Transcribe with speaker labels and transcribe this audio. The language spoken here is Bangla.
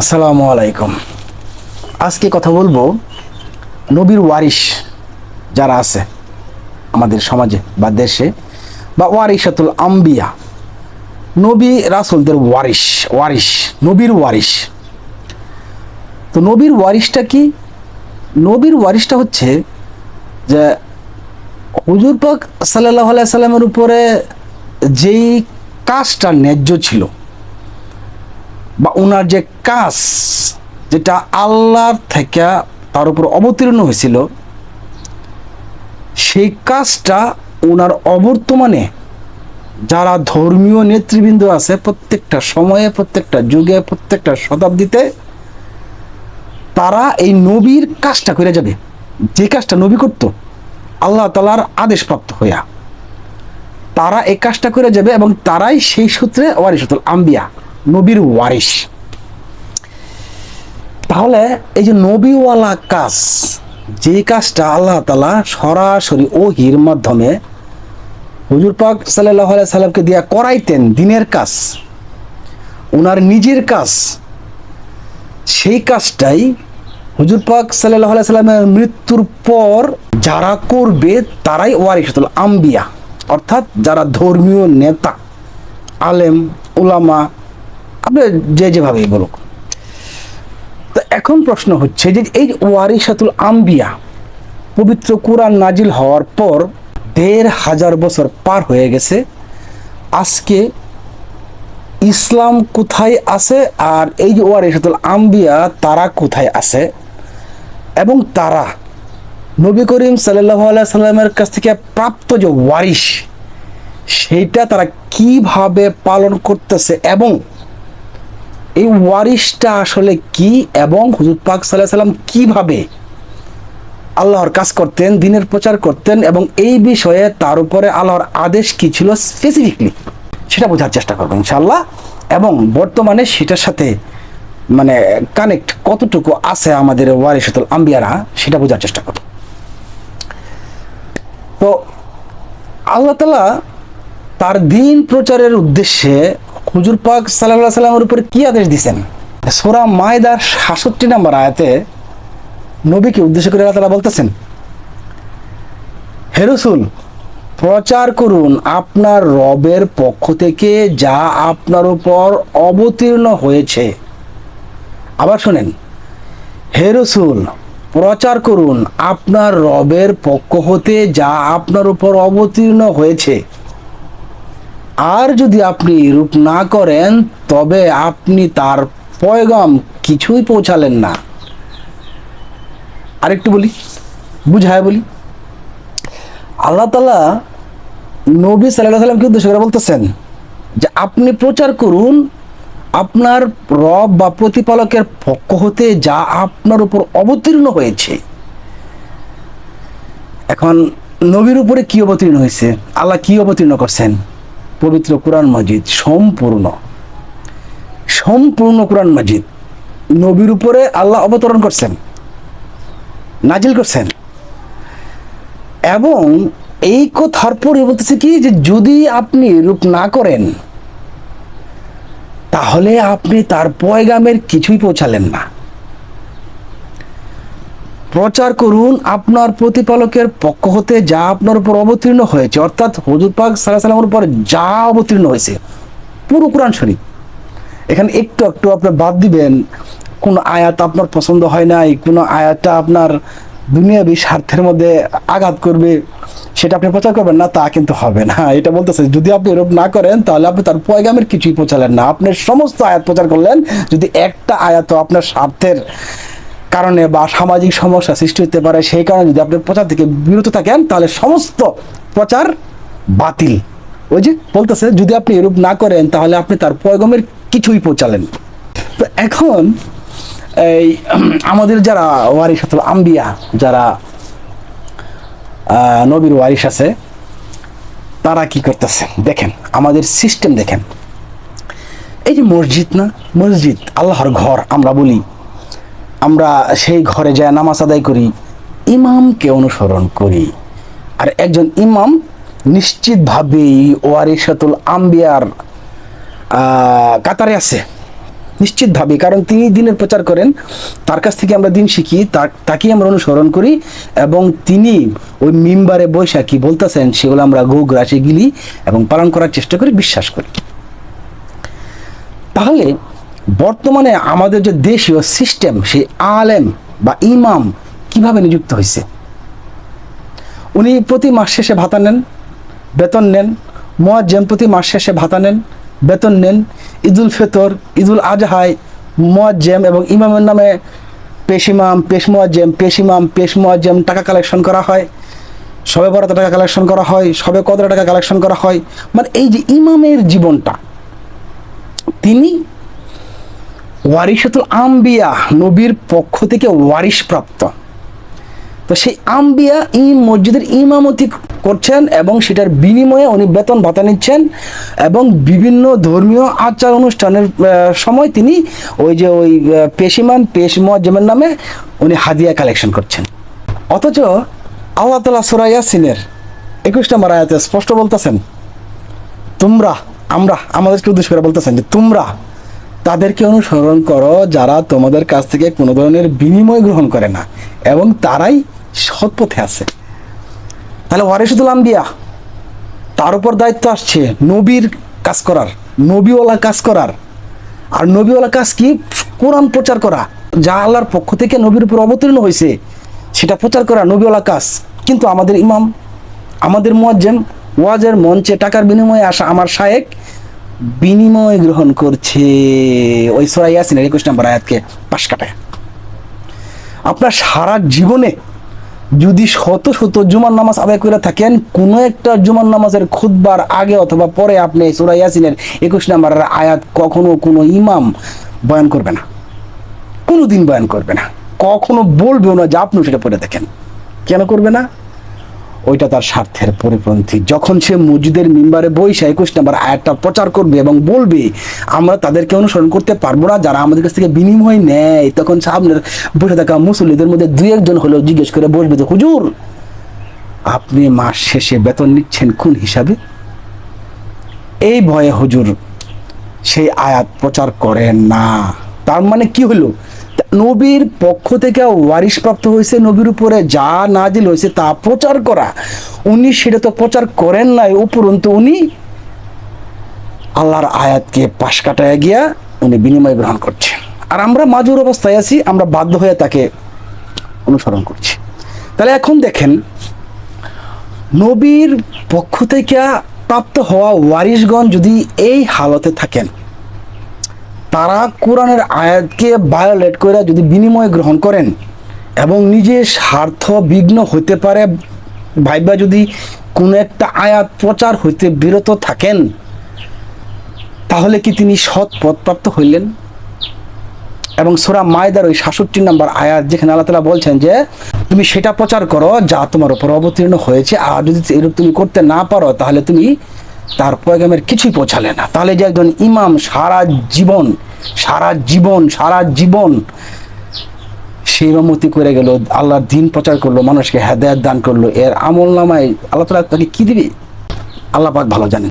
Speaker 1: আসসালামু আলাইকুম। আজকে কথা বলব নবীর ওয়ারিশ যারা আছে আমাদের সমাজে বা দেশে বা ওয়ারিশাতুল আম্বিয়া, নবী রাসুলদের ওয়ারিশ ওয়ারিশ, নবীর ওয়ারিশ। তো নবীর ওয়ারিশটা কি? নবীর ওয়ারিশটা হচ্ছে যে হুজুর পাক সাল্লাহ সাল্লামের উপরে যেই কাজটা ন্যায্য ছিল বা ওনার যে কাজ যেটা আল্লাহর থেকে তার উপর অবতীর্ণ হয়েছিল, সেই কাজটা ওনার অবর্তমানে যারা ধর্মীয় নেতৃবৃন্দ আছে প্রত্যেকটা সময়ে, প্রত্যেকটা যুগে, প্রত্যেকটা শতাব্দীতে, তারা এই নবীর কাজটা করে যাবে। যে কাজটা নবী করতো, আল্লাহ তালার আদেশপ্রাপ্ত হইয়া। তারা এই কাজটা করে যাবে এবং তারাই সেই সূত্রে ওয়ারিসতুল আম্বিয়া। নবীর ওয়ারিস তাহলে এই যে নবীওয়ালা কাজ, যে কাজটা আল্লাহ তালা সরাসরি ওহির মাধ্যমে হুজুর পাক সাল্লাহ সাল্লামকে দিয়া করাইতেন দিনের কাজ ওনার নিজের কাজ, সেই কাজটাই হুজুর পাক সাল্লাহ সাল্লামের মৃত্যুর পর যারা করবে তারাই ওয়ারিসাতুল আম্বিয়া, অর্থাৎ যারা ধর্মীয় নেতা, আলেম, উলামা আপনি যে যেভাবেই বলুক। তো এখন প্রশ্ন হচ্ছে যে এই ওয়ারিসাতুল আম্বিয়া, পবিত্র কোরআন নাজিল হওয়ার পর দেড় হাজার বছর পার হয়ে গেছে। আজকে ইসলাম কোথায় আছে আর এই যে ওয়ারিসাতুল আম্বিয়া, তারা কোথায় আছে? এবং তারা নবী করিম সাল্লাহ সাল্লামের কাছ থেকে প্রাপ্ত যে ওয়ারিশ, সেইটা তারা কীভাবে পালন করতেছে এবং এই ওয়ারিশটা আসলে কি এবং হুজুর পাক সাল্লাহ সাল্লাম কীভাবে আল্লাহর কাজ করতেন, দিনের প্রচার করতেন এবং এই বিষয়ে তার উপরে আল্লাহর আদেশ কি ছিল স্পেসিফিকলি সেটা বোঝার চেষ্টা করব ইনশাল্লাহ এবং বর্তমানে সেটার সাথে মানে কানেক্ট কতটুকু আছে আমাদের ওয়ারিশাতুল আম্বিয়ারা, সেটা বোঝার চেষ্টা করব। তো আল্লাহ তালা তার দিন প্রচারের উদ্দেশ্যে হুজুর পাক সাল্লাহ সাল্লামের উপরে কি আদেশ দিছেন? সোরা মায়দার সাতষট্টি নাম্বার আয়াতে নবীকে উদ্দেশ্য করে তালা বলতেছেন হেরসুল প্রচার করুন আপনার রবের পক্ষ থেকে যা আপনার উপর অবতীর্ণ হয়েছে। আবার শোনেন, হে রসুল, প্রচার করুন আপনার রবের পক্ষ হতে যা আপনার উপর অবতীর্ণ হয়েছে। আর যদি আপনি রূপ না করেন, তবে আপনি তার পয়গাম কিছুই পৌঁছালেন না। আরেকটু বলি, বুঝায় বলি। আল্লাহ তালা নবী সাল্লাহ সাল্লামকে উদ্দেশ্য করে বলতেছেন যে, আপনি প্রচার করুন, আপনার রব বা প্রতিপালকের পক্ষ হতে যা আপনার উপর অবতীর্ণ হয়েছে। এখন নবীর উপরে কি অবতীর্ণ হয়েছে? আল্লাহ কি অবতীর্ণ করছেন? পবিত্র কোরআন মজিদ, সম্পূর্ণ। সম্পূর্ণ কোরআন মজিদ। নবীর উপরে আল্লাহ অবতরণ করছেন, নাজিল করছেন। এবং এই কথার পরে বলতেছে কি যে, যদি আপনি রূপ না করেন, তাহলে আপনি তার পয়গামের কিছুই পৌঁছালেন না। প্রচার করুন আপনার প্রতিপালকের পক্ষ হতে যা আপনার উপর অবতীর্ণ হয়েছে। অর্থাৎ হজুর পাক সাল্লাহ সাল্লামের উপর যা অবতীর্ণ হয়েছে, পুরো কোরআন শরীফ। এখানে একটু একটু আপনার বাদ দিবেন, কোন আয়াত আপনার পছন্দ হয় নাই, কোনো আয়াতটা আপনার দুনিয়াবি স্বার্থের মধ্যে আঘাত করবে, সেটা আপনি প্রচার করবেন না, তা কিন্তু হবে না। এটা বলতেছে, যদি আপনি এরূপ না করেন, তাহলে আপনি তার পয়গামের কিছুই পৌঁছালেন না। আপনি সমস্ত আয়াত প্রচার করলেন, যদি একটা আয়াত আপনার স্বার্থের কারণে বা সামাজিক সমস্যা সৃষ্টি হতে পারে, সেই কারণে যদি আপনি প্রচার থেকে বিরত থাকেন, তাহলে সমস্ত প্রচার বাতিল। ওই যে বলতেছে, যদি আপনি এরূপ না করেন, তাহলে আপনি তার পয়গমের কিছুই পৌঁছালেন। তো এখন এই আমাদের যারা ওয়ারিসাতুল আম্বিয়া, যারা নবীর ওয়ারিস আছে, তারা কি করতেছে? দেখেন, আমাদের সিস্টেম দেখেন। এই যে মসজিদ না? মসজিদ, আল্লাহর ঘর, আমরা বলি। আমরা সেই ঘরে যায় নামাজ আদায় করি, ইমামকে অনুসরণ করি। আর একজন ইমাম নিশ্চিতভাবেই ওয়ারিসাতুল আম্বিয়ার কাতারে আছে। নিশ্চিতভাবে কারণ তিনি দিনের প্রচার করেন, তার কাছ থেকে আমরা দিন শিখি তাকেই আমরা অনুসরণ করি, এবং তিনি ওই মিম্বারে বৈশা কি বলতেছেন, সেগুলো আমরা গো গ্রাসে গিলি এবং পালন করার চেষ্টা করি, বিশ্বাস করি। তাহলে বর্তমানে আমাদের যে দেশীয় সিস্টেম, সেই আলেম বা ইমাম কীভাবে নিযুক্ত হয়েছে? উনি প্রতি মাস শেষে ভাতা নেন, বেতন নেন। মোয়াজ্জেম প্রতি মাস শেষে ভাতা নেন, বেতন নেন। ঈদুল ফেতর, ঈদুল আজহায় মোয়াজ্জেম এবং ইমামের নামে পেশ ইমাম, পেশ মোয়াজ্জেম, পেশ ইমাম, পেশ মোয়াজ্জেম টাকা কালেকশন করা হয়। সবে বরাতে টাকা কালেকশন করা হয়, সবে কদরে টাকা কালেকশন করা হয়। মানে এই যে ইমামের জীবনটা, তিনি ওয়ারিসাতুল আম্বিয়া, নবীর পক্ষ থেকে ওয়ারিশ প্রাপ্ত। তো সেই আম্বিয়া এই মসজিদের ইমামতি করছেন এবং সেটার বিনিময়ে উনি বেতন ভাতা নিচ্ছেন এবং বিভিন্ন ধর্মীয় আচার অনুষ্ঠানের সময় তিনি ওই যে ওই পেশিমান পেশ মজ্জমের নামে উনি হাদিয়া কালেকশন করছেন। অথচ আল্লাহ তালা সুরাইয়া সিনের একুশ নম্বর আয়াতে স্পষ্ট বলতেছেন, তোমরা, আমরা আমাদেরকে উদ্দেশ্য করে বলতেছেন যে তোমরা তাদেরকে অনুসরণ করো যারা তোমাদের কাছ থেকে কোনো ধরনের বিনিময় গ্রহণ করে না, এবং তারাই সৎ পথে আছে। তাহলে ওয়ারিসুল আম্বিয়া, তার উপর দায়িত্ব আসছে নবীর কাজ করার নবীওয়ালা কাজ করার। আর নবীওয়ালা কাজ কি? কোরআন প্রচার করা। যা আল্লাহর পক্ষ থেকে নবীর উপর অবতীর্ণ হয়েছে, সেটা প্রচার করা নবীওয়ালা কাজ। কিন্তু আমাদের ইমাম, আমাদের মুয়াজ্জেম, ওয়াজের মঞ্চে টাকার বিনিময়ে আসা আমার শায়েক বিনিময় গ্রহণ করছে। ওই সোরাই ইয়াসিনের একুশ নম্বর আয়াতকে পাশ কাটায়। আপনার সারা জীবনে যদি শত শত জুমার নামাজ আদায় করে থাকেন, কোনো একটা জুমার নামাজের খুদবার আগে অথবা পরে আপনি সুরা ইয়াসিনের একুশ নম্বরের আয়াত কখনো কোনো ইমাম বয়ান করবে না। কোনো দিন বয়ান করবে না। কখনো বলবেও না যে আপনি সেটা পড়ে দেখেন। কেন করবে না? ওইটা তার স্বার্থের পরিপন্থী। যখন সে মসজিদের মিম্বারে বইসা একুশ নাম্বার আয়াতটা প্রচার করবে এবং বলবে, আমরা তাদেরকে অনুসরণ করতে পারব না, যারা আমাদের কাছ থেকে বিনিময় নেয়। তখন সামনের বসে থাকা মুসল্লিদের মধ্যে দু একজন হলেও জিজ্ঞেস করে বসবে যে, হুজুর, আপনি মাস শেষে বেতন নিচ্ছেন কোন হিসাবে? এই ভয়ে হুজুর, সেই আয়াত প্রচার করেন না। তার মানে কি হলো? নবীর পক্ষ থেকে ওয়ারিশ প্রাপ্ত হয়েছে, নবীর উপরে যা নাজিল হয়েছে তা প্রচার করা। উনি সেটা তো প্রচার করেন নাই উপরন্তু উনি আল্লাহর আয়াতকে পাশ কাটায় গিয়া উনি বিনিময় গ্রহণ করছেন। আর আমরা মাজুর অবস্থায় আছি, আমরা বাধ্য হয়ে তাকে অনুসরণ করছি। তাহলে এখন দেখেন, নবীর পক্ষ থেকে প্রাপ্ত হওয়া ওয়ারিশগণ যদি এই হালতে থাকেন তারা কোরআনের আয়াতকে ভায়োলেট করে যদি বিনিময় গ্রহণ করেন এবং নিজের স্বার্থ বিঘ্ন হতে পারে, ভাইবা যদি কোনো একটা আয়াত প্রচার হইতে বিরত থাকেন, তাহলে কি তিনি সৎ পদপ্রাপ্ত হইলেন? এবং সোরা মায়দার ওই সাতষট্টি নম্বর আয়াত যেখানে আল্লাহ তালা বলছেন যে, তুমি সেটা প্রচার করো যা তোমার উপর অবতীর্ণ হয়েছে, আর যদি এরূপ তুমি করতে না পারো, তাহলে তুমি তার প্রয়োগের কিছুই পৌঁছালে না। তাহলে যে একজন ইমাম সারা জীবন সারা জীবন সারা জীবন সে ইমামতি করে গেল, আল্লাহর দিন প্রচার করল, মানুষকে হেদায়ত দান করল। এর আমল নামায় আল্লাহ তালা তাকে কি দিবে? আল্লাহ পাক ভালো জানেন।